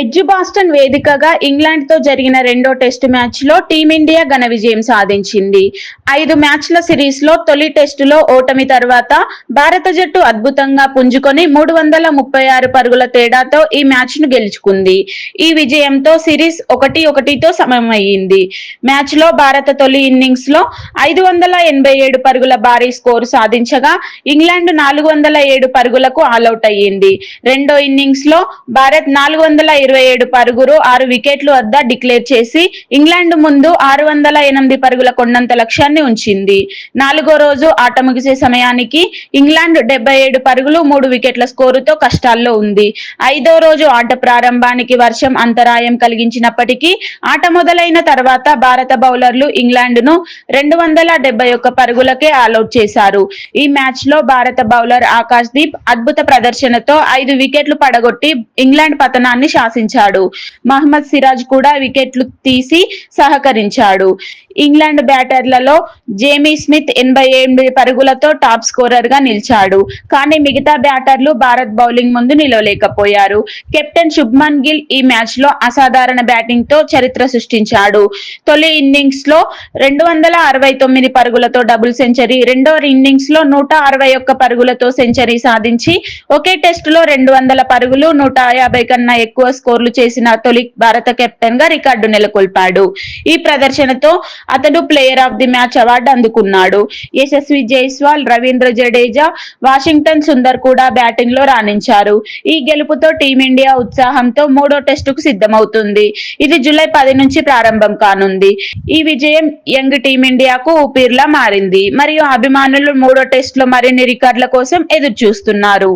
Edge Boston వేదికగా ఇంగ్లాండ్తో జరిగిన రెండో టెస్టు మ్యాచ్లో టీమిండియా ఘన విజయం సాధించింది. ఐదు మ్యాచ్ల సిరీస్లో తొలి టెస్టులో ఓటమి తర్వాత భారత జట్టు అద్భుతంగా పుంజుకొని మూడు వందల ముప్పై ఆరు పరుగుల తేడాతో ఈ మ్యాచ్ను గెలుచుకుంది. ఈ విజయంతో సిరీస్ ఒకటి ఒకటితో సమమయ్యింది. మ్యాచ్లో భారత తొలి ఇన్నింగ్స్లో ఐదు వందల ఎనభై ఏడు పరుగుల భారీ స్కోరు సాధించగా ఇంగ్లాండ్ నాలుగు వందల ఏడు పరుగులకు ఆలౌట్ అయ్యింది. రెండో ఇన్నింగ్స్లో భారత్ నాలుగు వందల ఇరవై ఏడు పరుగులు ఆరు వికెట్లు వద్ద డిక్లేర్ చేసి ఇంగ్లాండ్ ముందు ఆరు వందల ఎనిమిది పరుగుల కొండంత లక్ష్యాన్ని ఉంచింది. నాలుగో రోజు ఆట ముగిసే సమయానికి ఇంగ్లాండ్ డెబ్బై ఏడు పరుగులు మూడు వికెట్ల స్కోరుతో కష్టాల్లో ఉంది. ఐదో రోజు ఆట ప్రారంభానికి వర్షం అంతరాయం కలిగించినప్పటికీ ఆట మొదలైన తర్వాత భారత బౌలర్లు ఇంగ్లాండ్ను రెండు వందల డెబ్బై ఒక్క పరుగులకే ఆలౌట్ చేశారు. ఈ మ్యాచ్లో భారత బౌలర్ ఆకాశ్ దీప్ అద్భుత ప్రదర్శనతో ఐదు వికెట్లు పడగొట్టి ఇంగ్లాండ్ పతనాన్ని ఆశించాడు. మహమ్మద్ సిరాజ్ కూడా వికెట్లు తీసి సహకరించాడు. ఇంగ్లాండ్ బ్యాటర్లలో జేమీ స్మిత్ ఎనభై ఎనిమిది పరుగులతో టాప్ స్కోరర్గా నిలిచాడు. కానీ మిగతా బ్యాటర్లు భారత్ బౌలింగ్ ముందు నిలవలేకపోయారు. కెప్టెన్ శుభ్మన్ గిల్ ఈ మ్యాచ్లో అసాధారణ బ్యాటింగ్తో చరిత్ర సృష్టించాడు. తొలి ఇన్నింగ్స్లో రెండు వందల అరవై తొమ్మిది పరుగులతో డబుల్ సెంచరీ రెండో ఇన్నింగ్స్లో నూట అరవై ఒక్క పరుగులతో సెంచరీ సాధించి ఒకే టెస్ట్లో రెండు వందల పరుగులు నూట యాభై కన్నా ఎక్కువ స్కోర్లు చేసిన తొలి భారత కెప్టెన్గా రికార్డు నెలకొల్పాడు. ఈ ప్రదర్శనతో అతడు player of the match award అందుకున్నాడు. యశస్వి జైస్వాల్ రవీంద్ర జడేజా వాషింగ్టన్ సుందర్ కూడా బ్యాటింగ్లో రాణించారు. ఈ గెలుపుతో టీమిండియా ఉత్సాహంతో మూడో టెస్టుకు సిద్ధమవుతుంది. ఇది జూలై పది నుంచి ప్రారంభం కానుంది. ఈ విజయం యంగ్ టీమిండియాకు ఊపిరిలా మారింది. మరియు అభిమానులు మూడో టెస్ట్లో మరిన్ని రికార్డుల కోసం ఎదురు చూస్తున్నారు